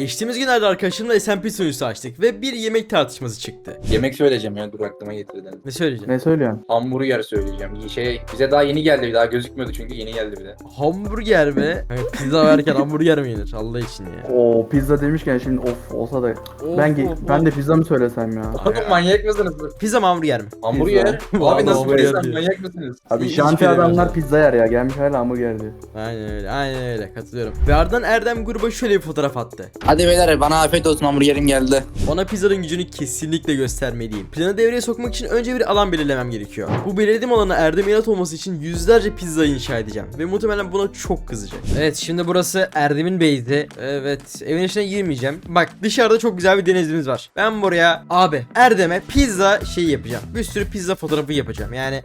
Geçtiğimiz günlerde arkadaşımla SMP sunucusu açtık ve bir yemek tartışması çıktı. Yemek söyleyeceğim ya dur aklıma getirdin. Ne söyleyeceğim? Ne söylüyorsun? Hamburger söyleyeceğim. Şey bize daha yeni geldi daha gözükmüyordu çünkü yeni geldi bir de. Hamburger mi? Evet, pizza verken hamburger mi yenir? Allah için ya. Oo pizza demişken şimdi of olsa da Of, ben ge- of, ben de pizza mı söylesem ya? Oğlum manyak mısınız? Pizza mı hamburger mi? Hamburger. Vallahi Abi nasıl hamburger diyor. manyak mısınız? Abi Hiç bilmiyorum adamlar pizza yer ya gelmiş hala hamburger diyor. Aynen öyle, aynen öyle katılıyorum. Ve ardından Erdem gruba şöyle bir fotoğraf attı. Hadi beyler bana afiyet olsun hamburgerim geldi. Ona pizzanın gücünü kesinlikle göstermeliyim. Planı devreye sokmak için önce bir alan belirlemem gerekiyor. Bu belirlediğim alana Erdem inat olması için yüzlerce pizza inşa edeceğim. Ve muhtemelen buna çok kızacak. Evet şimdi burası Erdem'in base'i. Evet evin içine girmeyeceğim. Bak dışarıda çok güzel bir denizimiz var. Ben buraya abi Erdem'e pizza şeyi yapacağım. Bir sürü pizza fotoğrafı yapacağım. Yani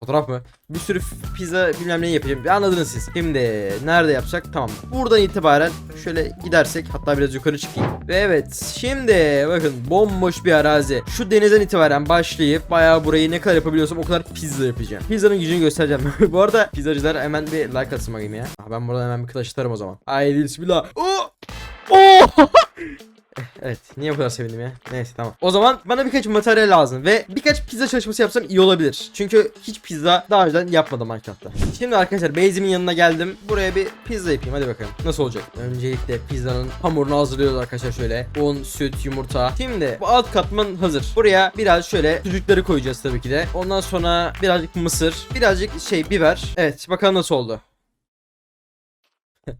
Fotoğraf mı? Bir sürü pizza bilmem ne yapacağım. Anladınız siz. Şimdi nerede yapsak? Tamam. Buradan itibaren şöyle gidersek hatta biraz yukarı çıkayım. Ve evet şimdi bakın bomboş bir arazi. Şu denizden itibaren başlayıp bayağı burayı ne kadar yapabiliyorsam o kadar pizza yapacağım. Pizzanın gücünü göstereceğim. Bu arada pizzacılar hemen bir like atsın bakayım ya. Ah, Ben buradan hemen bir kılaç atarım o zaman. Haydi bismillah. Oo! Oo! Evet niye bu kadar sevindim ya? Neyse tamam. O zaman bana birkaç materyal lazım Ve birkaç pizza çalışması yapsam iyi olabilir. Çünkü hiç pizza daha önceden yapmadım Minecraft'ta. Şimdi arkadaşlar base'imin yanına geldim. Buraya bir pizza yapayım hadi bakalım. Nasıl olacak? Öncelikle pizzanın hamurunu hazırlıyoruz arkadaşlar şöyle. Un, süt, yumurta. Şimdi bu alt katman hazır. Buraya biraz şöyle sucukları koyacağız tabii ki de. Ondan sonra birazcık mısır Birazcık şey biber. Evet bakalım nasıl oldu.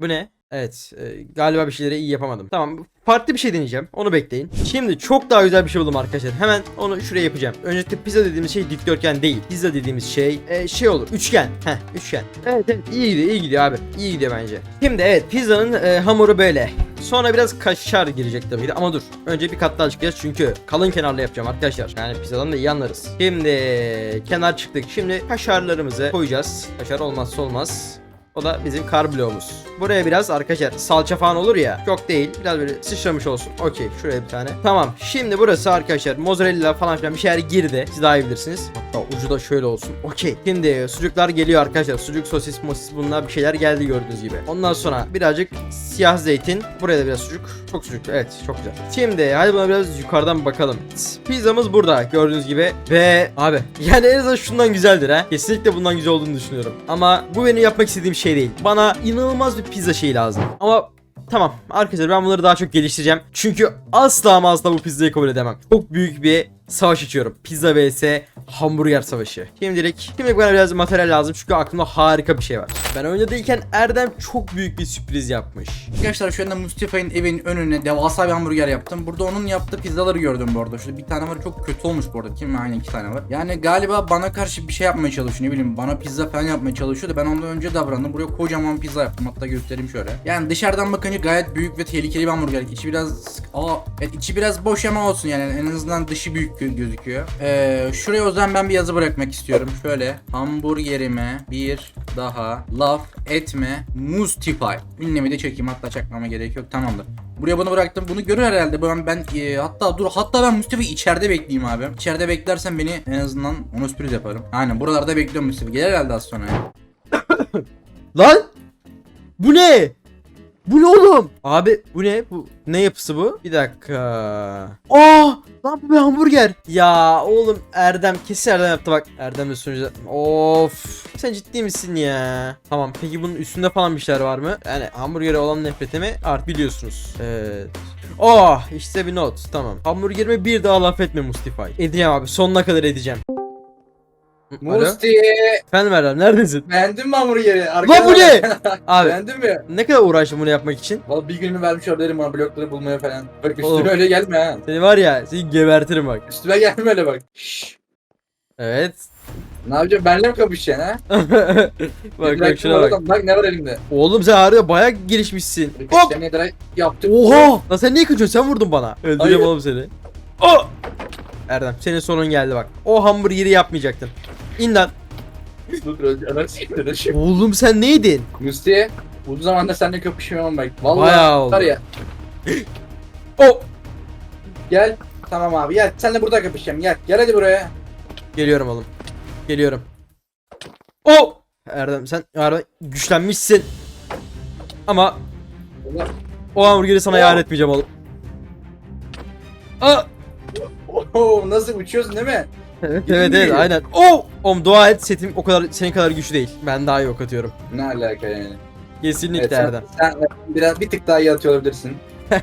Bu ne? Evet e, galiba bir şeyleri iyi yapamadım. Tamam farklı bir şey deneyeceğim. Onu bekleyin. Şimdi çok daha güzel bir şey buldum arkadaşlar. Hemen onu şuraya yapacağım. Öncelikle pizza dediğimiz şey dikdörtgen değil. Pizza dediğimiz şey e, şey olur. Üçgen. Heh üçgen. Evet evet iyi gidiyor iyi gidiyor abi. İyi gidiyor bence. Şimdi evet pizzanın e, hamuru böyle. Sonra biraz kaşar girecek tabii ki ama dur. Önce bir kat daha çıkacağız çünkü kalın kenarlı yapacağım arkadaşlar. Yani pizzadan da iyi anlarız. Şimdi kenar çıktık. Şimdi kaşarlarımızı koyacağız. Kaşar olmazsa olmaz. O da bizim kar bloğumuz. Buraya biraz arkadaşlar salça falan olur ya. Çok değil. Biraz böyle sıçramış olsun. Okey. Şuraya bir tane. Tamam. Şimdi burası arkadaşlar mozzarella falan filan bir şeyler girdi. Siz daha iyi bilirsiniz. Hatta ucu da şöyle olsun. Okey. Şimdi sucuklar geliyor arkadaşlar. Sucuk, sosis, mosis bunlar bir şeyler geldi gördüğünüz gibi. Ondan sonra birazcık siyah zeytin. Buraya da biraz sucuk. Çok sucuk. Evet çok güzel. Şimdi hadi buna biraz yukarıdan bakalım. Pizzamız burada gördüğünüz gibi. Ve abi yani en azından şundan güzeldir ha. Kesinlikle bundan güzel olduğunu düşünüyorum. Ama bu benim yapmak istediğim şey değil. Bana inanılmaz bir pizza şeyi lazım. Ama Tamam arkadaşlar ben bunları daha çok geliştireceğim. Çünkü asla ama asla bu pizzayı kabul edemem. Çok büyük bir savaş açıyorum. Pizza vs hamburger savaşı. Şimdilik, şimdilik bana biraz materyal lazım çünkü aklımda harika bir şey var. Ben oynadıyken Erdem çok büyük bir sürpriz yapmış. Arkadaşlar şu anda Mustafa'nın evinin önüne devasa bir hamburger yaptım. Burada onun yaptığı pizzaları gördüm bu arada. Şurada bir tane var çok kötü olmuş bu arada. Kim aynı iki tane var. Yani galiba bana karşı bir şey yapmaya çalışıyor ne bileyim. Bana pizza falan yapmaya çalışıyordu. Ben ondan önce davrandım. Buraya kocaman pizza yaptım. Hatta göstereyim şöyle. Yani dışarıdan bakınca gayet büyük ve tehlikeli bir hamburger. İçi biraz aa evet içi biraz boş ama olsun yani en azından dışı büyük gözüküyor. Ee, şuraya o zaman ben bir yazı bırakmak istiyorum. Şöyle hamburgerime bir daha laf etme Mustify. Ünlemi de çekeyim hatta çakmama gerek yok tamamdır. Buraya bunu bıraktım. Bunu görür herhalde. Ben, ben e, hatta dur hatta ben Mustafa'yı içeride bekleyeyim abi. İçeride beklersen beni en azından ona sürpriz yaparım. Aynen buralarda bekliyorum Mustafa. Gelir herhalde az sonra. Lan! Bu ne? Bu ne oğlum? Abi bu ne? Bu ne yapısı bu? Bir dakika. Aa! Lan bu bir hamburger. Ya oğlum Erdem kesin Erdem yaptı bak. Erdem de sunucu. Of. Sen ciddi misin ya? Tamam peki bunun üstünde falan bir şeyler var mı? Yani hamburgere olan nefretimi artık biliyorsunuz. Evet. Oh işte bir not tamam. Hamburgerime bir daha laf etme Mustify. Edeceğim abi sonuna kadar edeceğim. Alo? Musti Efendim Erdem neredesin? beğendin mi hamburgeri? Lan bu ne? Abi Beğendin mi? ne kadar uğraştım bunu yapmak için? Valla bir günümü vermiş olabilirim bana blokları bulmaya falan. Bak üstüme Oğlum. öyle gelme ha. Seni var ya seni gebertirim bak. Üstüme gelme öyle bak. Şşş. Evet. Ne yapacağım? Benimle mi kapışacaksın ha? bak bak şuna bak. Bak ne var elimde. Oğlum sen harika bayağı gelişmişsin. Hop! Hop. Oha! Lan sen niye kaçıyorsun? Sen vurdun bana. Öldüreceğim Hayır. oğlum seni. Oh! Erdem senin sonun geldi bak. O hamburgeri yapmayacaktın. İn lan. Oğlum sen neydin? Musti uzun zamandır seninle kapışmıyorum bak. Vallahi Bayağı oldu. var ya. Oh! Gel. Tamam abi gel. Seninle burada kapışacağım. Gel. Gel hadi buraya. Geliyorum oğlum. Geliyorum. Oh! Erdem sen Erdem güçlenmişsin. Ama. O hamburgeri sana yar etmeyeceğim oğlum. Aa! Oo, nasıl uçuyorsun değil mi? Evet evet, evet aynen. Oh! Oğlum dua et setim o kadar senin kadar güçlü değil. Ben daha iyi ok atıyorum. Ne alaka yani? Kesinlikle Evet, sen, Erdem. sen biraz bir tık daha iyi atıyor olabilirsin.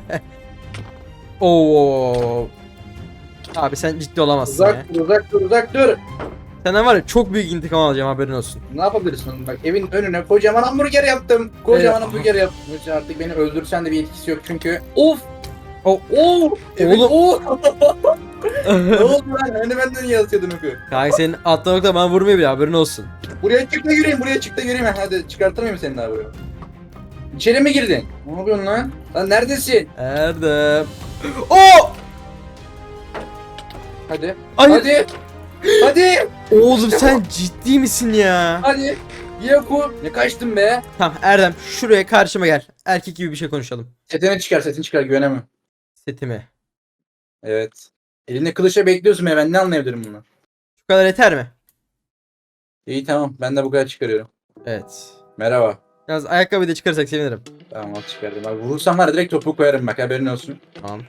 Oo. Abi sen ciddi olamazsın ya. Uzak dur, uzak dur, uzak dur. Senden var ya çok büyük intikam alacağım haberin olsun. Ne yapabilirsin? Bak evin önüne kocaman hamburger yaptım. Kocaman Evet. hamburger yaptım. Neyse, Artık beni öldürsen de bir etkisi yok çünkü. Of! O-! Evet, Oğlum. oo! ne oldu lan? Hani benden iyi atıyordun oku. Kanka senin nokta bana vurmuyor bile haberin olsun. Buraya çık da göreyim, buraya çık da göreyim. Hadi çıkartır mıyım seni daha buraya? İçeri mi girdin? Ne yapıyorsun lan? Lan neredesin? Erdem. Oo! Hadi. Ay Hadi. Hadi. oğlum sen ciddi misin ya? Hadi. Yaku. Ne kaçtın be? Tamam Erdem şuraya karşıma gel. Erkek gibi bir şey konuşalım. Setini çıkar, setini çıkar güvenemem. Setimi. Evet. Elinde kılıçla bekliyorsun be ben ne anlayabilirim bunu? Şu kadar yeter mi? İyi tamam ben de bu kadar çıkarıyorum. Evet. Merhaba. Biraz ayakkabıyı da çıkarırsak sevinirim. Tamam al çıkardım. Bak vurursam var ya, direkt topu koyarım bak haberin olsun. Tamam.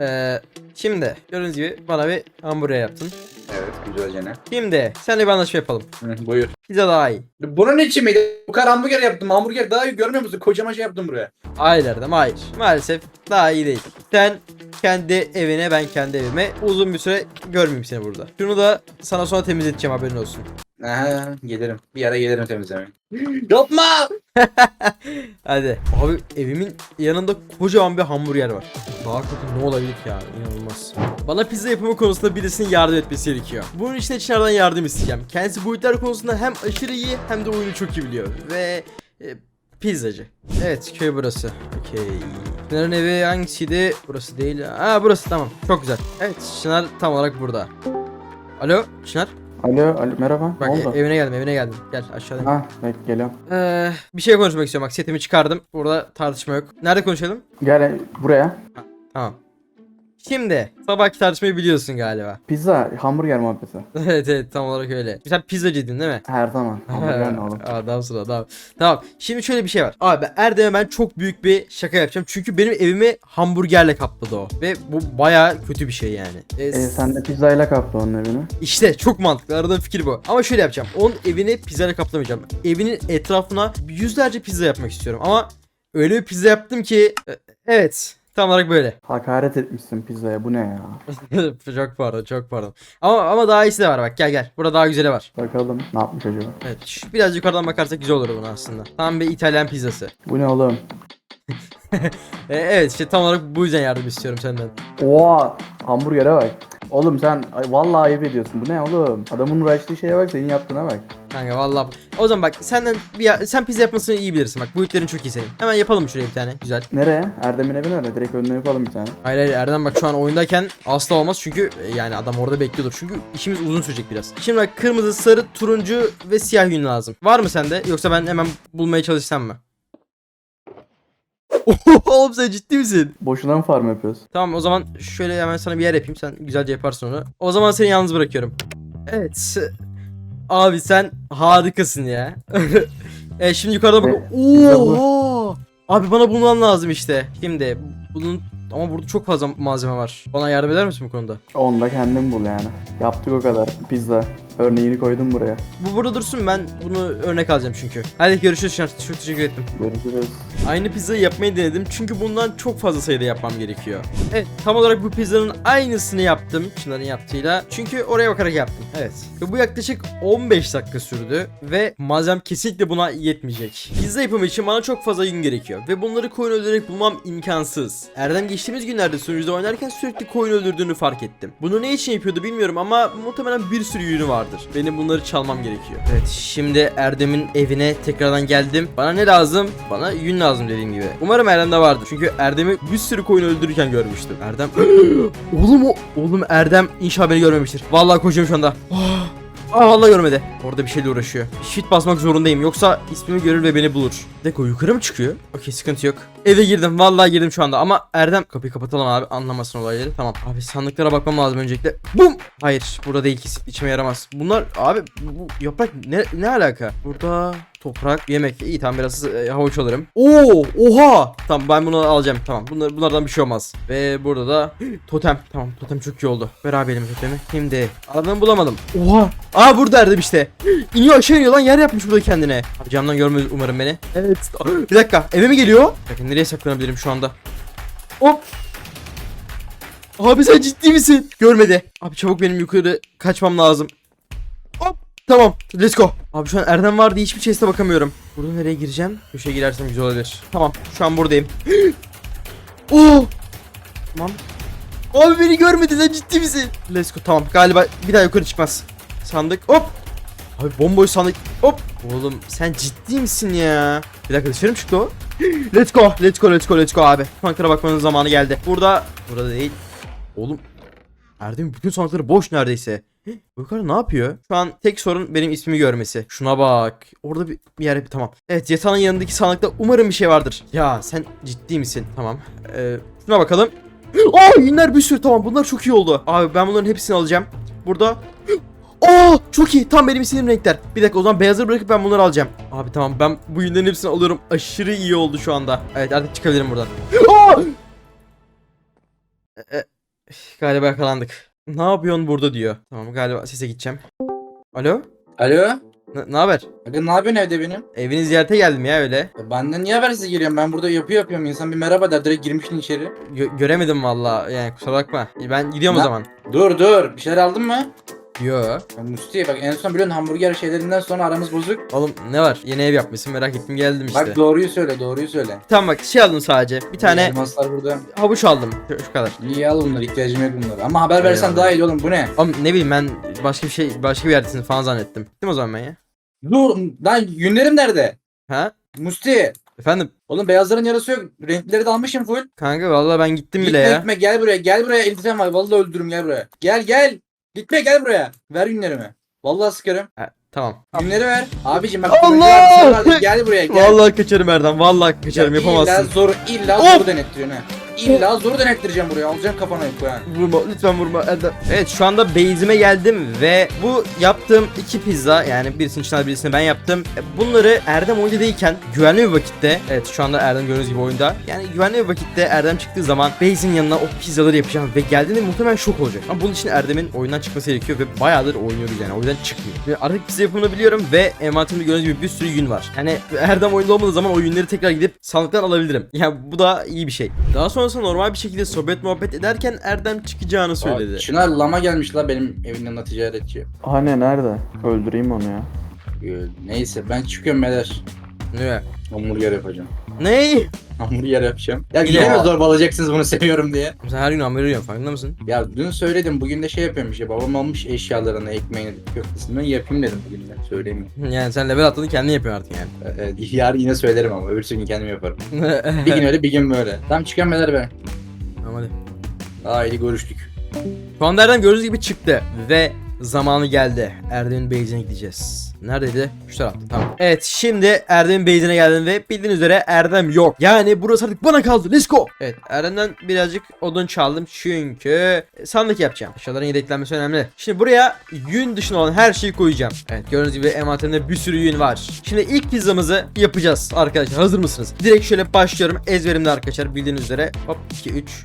Ee, şimdi gördüğünüz gibi bana bir hamburger yaptın. Evet güzelce ne? Şimdi seninle bir anlaşma yapalım. Hı, buyur. Pizza daha iyi. Bunun için miydi? Bu kadar hamburger yaptım. Hamburger daha iyi görmüyor musun? Kocaman şey yaptım buraya. Hayır Erdem hayır. Maalesef daha iyi değil. Sen kendi evine ben kendi evime uzun bir süre görmeyeyim seni burada. Şunu da sana sonra temizleteceğim haberin olsun. Aha gelirim. Bir ara gelirim temizlemeye. Yapma! Hadi. Abi evimin yanında kocaman bir hamburger var. Daha kötü ne olabilir ki ya? İnanılmaz. Bana pizza yapımı konusunda birisinin yardım etmesi gerekiyor. Bunun için Çınar'dan yardım isteyeceğim. Kendisi işler konusunda hem aşırı iyi hem de oyunu çok iyi biliyor. Ve e, pizzacı. Evet köy burası. Okey. Çınar'ın evi hangisiydi? Burası değil. Aa burası tamam. Çok güzel. Evet Çınar tam olarak burada. Alo Çınar. Alo, alo merhaba. Bak ne e- oldu? evine geldim evine geldim. Gel aşağıda. Ha, bek geliyorum. Ee, bir şey konuşmak istiyorum. Bak setimi çıkardım. Burada tartışma yok. Nerede konuşalım? Gel e, buraya. Tamam. Şimdi sabahki tartışmayı biliyorsun galiba. Pizza, hamburger muhabbeti. evet evet tam olarak öyle. Sen pizzacıydın değil mi? Her zaman. Hamburger ne oğlum? Adamsın adam. Tamam. Şimdi şöyle bir şey var. Abi Erdem'e ben çok büyük bir şaka yapacağım. Çünkü benim evimi hamburgerle kapladı o. Ve bu baya kötü bir şey yani. Ee, E, sen de pizzayla kaplı onun evini. İşte çok mantıklı. Aradığım fikir bu. Ama şöyle yapacağım. Onun evini pizzayla kaplamayacağım. Evinin etrafına yüzlerce pizza yapmak istiyorum. Ama öyle bir pizza yaptım ki e, evet tam olarak böyle. Hakaret etmişsin pizzaya. Bu ne ya? çok pardon çok pardon. Ama ama daha iyisi de var bak gel gel. Burada daha güzeli var. Bakalım ne yapmış acaba? Evet şu- biraz yukarıdan bakarsak güzel olur bunu aslında. Tam bir İtalyan pizzası. Bu ne oğlum? E, evet işte tam olarak bu yüzden yardım istiyorum senden. Oha! Hamburgere bak. Oğlum sen ay, vallahi ayıp ediyorsun. Bu ne oğlum? Adamın uğraştığı şeye bak, senin yaptığına bak. Kanka vallahi. O zaman bak senden bir ya- sen pizza yapmasını iyi bilirsin bak. Bu iplerin çok iyi senin. Hemen yapalım şuraya bir tane güzel. Nereye? Erdem'in evi nerede? Direkt önüne yapalım bir tane. Hayır hayır Erdem bak şu an oyundayken asla olmaz çünkü e, yani adam orada bekliyordur. Çünkü işimiz uzun sürecek biraz. Şimdi bak kırmızı, sarı, turuncu ve siyah yün lazım. Var mı sende? Yoksa ben hemen bulmaya çalışsam mı? Oğlum sen ciddi misin? Boşuna mı farm yapıyoruz? Tamam o zaman şöyle hemen sana bir yer yapayım. Sen güzelce yaparsın onu. O zaman seni yalnız bırakıyorum. Evet. Abi sen harikasın ya. e şimdi yukarıda bak. Oo! Abi bana bulman lazım işte. Şimdi bunun ama burada çok fazla malzeme var. Bana yardım eder misin bu konuda? Onu da kendin bul yani. Yaptık o kadar. Pizza. Örneğini koydum buraya. Bu burada dursun ben bunu örnek alacağım çünkü. Hadi görüşürüz Şener. Çok teşekkür ettim. Görüşürüz. Aynı pizzayı yapmayı denedim çünkü bundan çok fazla sayıda yapmam gerekiyor. Evet tam olarak bu pizzanın aynısını yaptım Çınar'ın yaptığıyla. Çünkü oraya bakarak yaptım. Evet. Ve bu yaklaşık 15 dakika sürdü ve malzem kesinlikle buna yetmeyecek. Pizza yapımı için bana çok fazla yün gerekiyor ve bunları koyun öldürerek bulmam imkansız. Erdem geçtiğimiz günlerde sunucuda oynarken sürekli koyun öldürdüğünü fark ettim. Bunu ne için yapıyordu bilmiyorum ama muhtemelen bir sürü yünü vardır. Benim bunları çalmam gerekiyor. Evet şimdi Erdem'in evine tekrardan geldim. Bana ne lazım? Bana yün lazım dediğim gibi. Umarım Erdem'de vardır. Çünkü Erdem'i bir sürü koyun öldürürken görmüştüm. Erdem... oğlum o... Oğlum Erdem inşallah beni görmemiştir. Vallahi koşuyorum şu anda. Ah. Aa vallahi görmedi. Orada bir şeyle uğraşıyor. Shift basmak zorundayım yoksa ismimi görür ve beni bulur. Deko yukarı mı çıkıyor? Okey sıkıntı yok. Eve girdim vallahi girdim şu anda ama Erdem kapıyı kapatalım abi anlamasın olayları. Tamam abi sandıklara bakmam lazım öncelikle. Bum! Hayır burada değil kesin içime yaramaz. Bunlar abi bu yaprak ne, ne alaka? Burada toprak, yemek. İyi tamam biraz e, havuç alırım. Oo, oha. Tamam ben bunu alacağım. Tamam. Bunlar bunlardan bir şey olmaz. Ve burada da totem. Tamam totem çok iyi oldu. Elime totemi. Şimdi adamı bulamadım. Oha. Aa burada Erdem işte. İniyor aşağı iniyor lan yer yapmış burada kendine. Abi camdan görmez umarım beni. Evet. Bir dakika eve mi geliyor? Bakın nereye saklanabilirim şu anda? Hop. Abi sen ciddi misin? Görmedi. Abi çabuk benim yukarı kaçmam lazım. Tamam. Let's go. Abi şu an Erdem vardı hiçbir chest'e bakamıyorum. Burada nereye gireceğim? Köşeye girersem güzel olabilir. Tamam. Şu an buradayım. Oo. Tamam. Abi beni görmedi sen ciddi misin? Let's go. Tamam. Galiba bir daha yukarı çıkmaz. Sandık. Hop. Abi bomboş sandık. Hop. Oğlum sen ciddi misin ya? Bir dakika dışarı mı çıktı o? Let's go. Let's go. Let's go. Let's go abi. Tanklara bakmanın zamanı geldi. Burada. Burada değil. Oğlum. Erdem bütün sandıkları boş neredeyse. Bu yukarı ne yapıyor? Şu an tek sorun benim ismimi görmesi. Şuna bak. Orada bir, bir yer tamam. Evet yatağın yanındaki sandıkta umarım bir şey vardır. Ya sen ciddi misin? Tamam. Ee, şuna bakalım. Aa yünler bir sürü tamam bunlar çok iyi oldu. Abi ben bunların hepsini alacağım. Burada Aa çok iyi tam benim istediğim renkler. Bir dakika o zaman beyazları bırakıp ben bunları alacağım. Abi tamam ben bu yünlerin hepsini alıyorum. Aşırı iyi oldu şu anda. Evet artık çıkabilirim buradan. Aa! E, e, galiba yakalandık. Ne yapıyorsun burada diyor. Tamam galiba sese gideceğim. Alo? Alo? Ne haber? Aga ne yapıyorsun evde benim? Evini ziyarete geldim ya öyle. Ya Benden niye habersiz geliyorum? Ben burada yapı yapıyorum. İnsan bir merhaba der. Direkt girmişsin içeri. Gö- göremedim valla. Yani kusura bakma. Ben gidiyorum o Ne- zaman. Dur dur. Bir şeyler aldın mı? Yo. Ya Musti bak en son biliyorsun hamburger şeylerinden sonra aramız bozuk. Oğlum ne var? Yeni ev yapmışsın merak ettim geldim işte. Bak doğruyu söyle doğruyu söyle. Tamam bak şey aldım sadece. Bir tane Elmaslar burada. havuç aldım. Şu, şu kadar. İyi al bunları ihtiyacım yok bunlara. Ama haber versen Eyvallah. daha iyi oğlum bu ne? Oğlum ne bileyim ben başka bir şey başka bir yerdesin falan zannettim. Mi o zaman ben ya? Dur lan yünlerim nerede? Ha? Musti. Efendim? Oğlum beyazların yarısı yok. Renkleri de almışım full. Kanka vallahi ben gittim bile Gitme ya. gitme gel buraya gel buraya iltifam var. Vallahi öldürürüm gel buraya. Gel gel. Gitme gel buraya. Ver yünlerimi. Vallahi sıkarım. Ha, tamam. Günleri ver. Abicim bak. Allah! Gel buraya gel. Vallahi kaçarım Erdem. Vallahi kaçarım Ya yapamazsın. İlla zoru, illa zoru denettiriyorsun ha. İlla zoru denettireceğim buraya. Alacağım kafana yük ha. Vurma lütfen vurma Erdem. Evet şu anda base'ime geldim ve bu yaptığım iki pizza yani birisini Çınar birisini ben yaptım. E, Bunları Erdem oyunda değilken güvenli bir vakitte evet şu anda Erdem gördüğünüz gibi oyunda. Yani güvenli bir vakitte Erdem çıktığı zaman base'in yanına o pizzaları yapacağım ve geldiğinde muhtemelen şok olacak. Ama bunun için Erdem'in oyundan çıkması gerekiyor ve bayağıdır oynuyoruz yani o yüzden çıkmıyor. Ve artık pizza yapımını biliyorum ve envanterimde gördüğünüz gibi bir sürü yün var. Yani Erdem oyunda olmadığı zaman o yünleri tekrar gidip sandıktan alabilirim. Yani bu da iyi bir şey. Daha sonrasında normal bir şekilde sohbet muhabbet ederken Erdem çıkacağını söyledi. Aa, Çınar lama gelmiş la benim evimin yanına ticaretçi. Hani nerede? Öldüreyim onu ya. Ee, Neyse ben çıkıyorum beyler. Ne? Hamburger yapacağım. Ne? Hamburger yapacağım. Ya yine mi zorbalayacaksınız bunu seviyorum diye. Sen her gün hamburger yiyorsun farkında mısın? Ya dün söyledim bugün de şey yapıyorum işte babam almış eşyalarını ekmeğini köftesini ben yapayım dedim bugün de söyleyeyim. Yani sen level atladın kendin yapıyorsun artık yani. Ee, e, yarın yine söylerim ama öbürsü gün kendim yaparım. Bir gün öyle bir gün böyle. Tamam çıkıyorum beyler ben. Tamam hadi. Haydi görüştük. Şu anda Erdem gördüğünüz gibi çıktı ve zamanı geldi. Erdem'in base'ine gideceğiz. Neredeydi? Şu tarafta tamam. Evet şimdi Erdem'in base'ine geldim ve bildiğiniz üzere Erdem yok. Yani burası artık bana kaldı. Let's go. Evet Erdem'den birazcık odun çaldım çünkü sandık yapacağım. Eşyaların yedeklenmesi önemli. Şimdi buraya yün dışında olan her şeyi koyacağım. Evet gördüğünüz gibi envanterimde bir sürü yün var. Şimdi ilk pizzamızı yapacağız arkadaşlar. Hazır mısınız? Direkt şöyle başlıyorum. Ezberimde arkadaşlar bildiğiniz üzere. Hop 2 3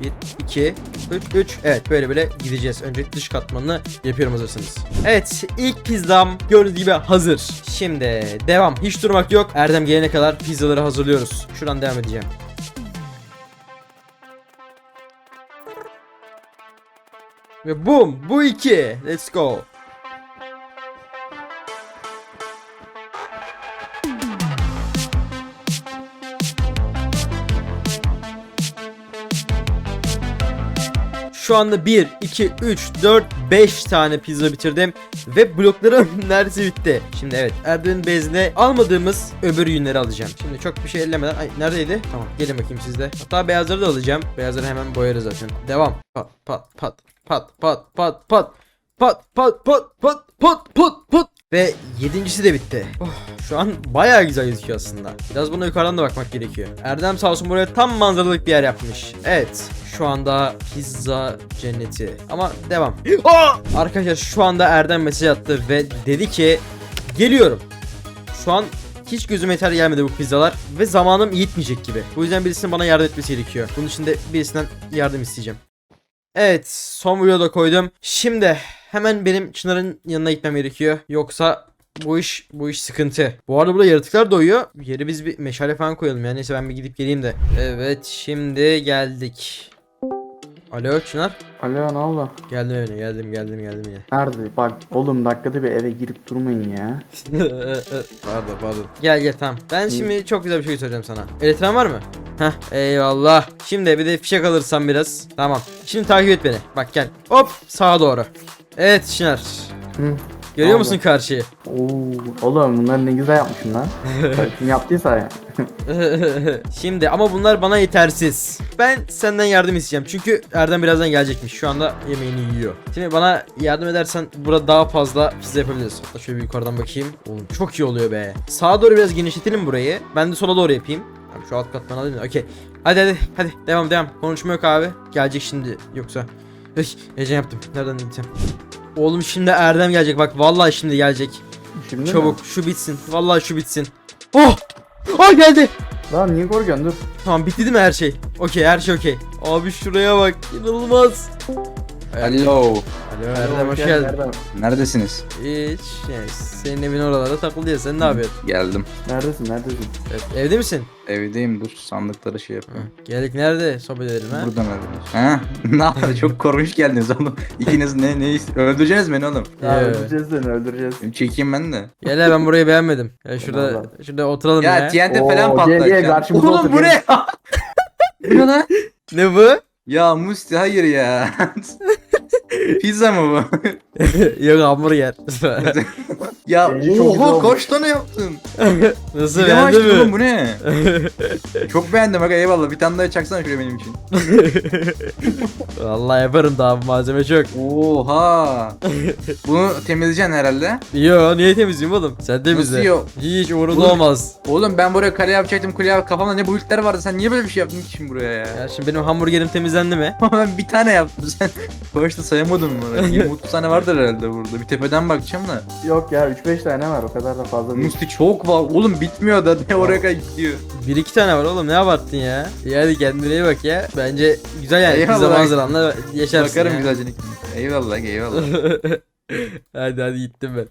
1, 2, 3, 3. Evet böyle böyle gideceğiz. Önce dış katmanını yapıyorum hazırsınız. Evet ilk pizzam gördüğünüz gibi hazır. Şimdi devam. Hiç durmak yok. Erdem gelene kadar pizzaları hazırlıyoruz. Şuradan devam edeceğim. Ve boom bu iki. Let's go. Şu anda 1, 2, 3, 4, 5 tane pizza bitirdim. Ve bloklarım neredeyse bitti. Şimdi evet Erdem'in bezine almadığımız öbür yünleri alacağım. Şimdi çok bir şey ellemeden. Ay neredeydi? Tamam gelin bakayım sizde. Hatta beyazları da alacağım. Beyazları hemen boyarız zaten. Devam. Pat pat pat pat pat pat pat. Pat pat pat pat pat pat pat. Ve yedincisi de bitti. Oh, şu an bayağı güzel gözüküyor aslında. Biraz buna yukarıdan da bakmak gerekiyor. Erdem sağ olsun buraya tam manzaralık bir yer yapmış. Evet. Şu anda pizza cenneti. Ama devam. Arkadaşlar şu anda Erdem mesaj attı ve dedi ki geliyorum. Şu an hiç gözüme yeter gelmedi bu pizzalar ve zamanım yetmeyecek gibi. Bu yüzden birisinin bana yardım etmesi gerekiyor. Bunun için de birisinden yardım isteyeceğim. Evet son videoda da koydum. Şimdi hemen benim Çınar'ın yanına gitmem gerekiyor. Yoksa bu iş bu iş sıkıntı. Bu arada burada yaratıklar doğuyor. Yeri biz bir meşale falan koyalım ya. Neyse ben bir gidip geleyim de. Evet şimdi geldik. Alo Çınar. Alo ne oldu? Geldim evine geldim geldim geldim yine. Nerede? Bak oğlum dakikada bir eve girip durmayın ya. pardon pardon. Gel gel tamam. Ben şimdi çok güzel bir şey söyleyeceğim sana. Elektren var mı? Heh eyvallah. Şimdi bir de fişek alırsam biraz. Tamam. Şimdi takip et beni. Bak gel. Hop sağa doğru. Evet Çınar. Hı. Görüyor Allah. musun karşıyı? Oo, oğlum bunları ne güzel yapmışsın lan. Kim yaptıysa ya. Şimdi ama bunlar bana yetersiz. Ben senden yardım isteyeceğim. Çünkü Erdem birazdan gelecekmiş. Şu anda yemeğini yiyor. Şimdi bana yardım edersen burada daha fazla pizza yapabiliriz. Hatta şöyle bir yukarıdan bakayım. Oğlum çok iyi oluyor be. Sağa doğru biraz genişletelim burayı. Ben de sola doğru yapayım. Şu alt katmanı alayım da. Okey. Hadi hadi hadi devam devam. Konuşma yok abi. Gelecek şimdi yoksa. Heyecan yaptım. Nereden gideceğim? Oğlum şimdi Erdem gelecek bak vallahi şimdi gelecek. Şimdi mi? Çabuk şu bitsin. Vallahi şu bitsin. Oh! Oh geldi. Lan niye korkuyorsun dur. Tamam bitti değil mi her şey? Okey her şey okey. Abi şuraya bak inanılmaz. Alo. Erdem hoş geldin. Erdem. Neredesiniz? Hiç yani senin evin oralarda takılıyor sen ne yapıyorsun? Geldim. Neredesin neredesin? Evet, evde misin? Evdeyim dur sandıkları şey yapıyorum. Geldik nerede sohbet edelim ha? Burada mı evdeyiz? Ha? ne yaptı? Çok korkunç geldiniz oğlum. İkiniz ne ne öldüreceğiniz beni oğlum. Ya Ee. öldüreceğiz seni öldüreceğiz. Çekeyim ben de. Gel ha, ben burayı beğenmedim. Ya şurada Vallahi. şurada oturalım ya. Ya TNT falan Oo, gel, gel, karşımıza Oğlum bu gel. ne? lan? Ne bu? Ya Musti hayır ya. Pizza mı bu? Yok hamburger. ya çok güzel oha olmuş. kaç tane yaptın? Nasıl Bir beğendin oğlum mi? bu ne? Çok beğendim bak eyvallah bir tane daha çaksana şuraya benim için. Vallahi yaparım daha malzeme çok. Oha. Bunu temizleyeceksin herhalde. Yo niye temizleyeyim oğlum? Sen temizle. Nasıl yok? Hiç umurumda Oğlum- olmaz. Oğlum ben buraya kale yapacaktım kule yap kafamda ne boyutlar vardı sen niye böyle bir şey yaptın ki şimdi buraya ya? Ya şimdi benim hamburgerim temizlendi mi? ben bir tane yaptım sen başta sayamadın mı? 20-30 tane vardır herhalde burada bir tepeden bakacağım da. Yok ya 3-5 tane var o kadar da fazla değil. Musti çok var oğlum bitmiyor da ne oraya kadar gidiyor. Bir iki tane var oğlum ne abarttın ya? İyi hadi kendine iyi bak ya. Bence güzel yani Eyvallah. pizza manzaranla yaşarsın Bakarım ya. güzelce. Eyvallah eyvallah. hadi hadi gittim ben.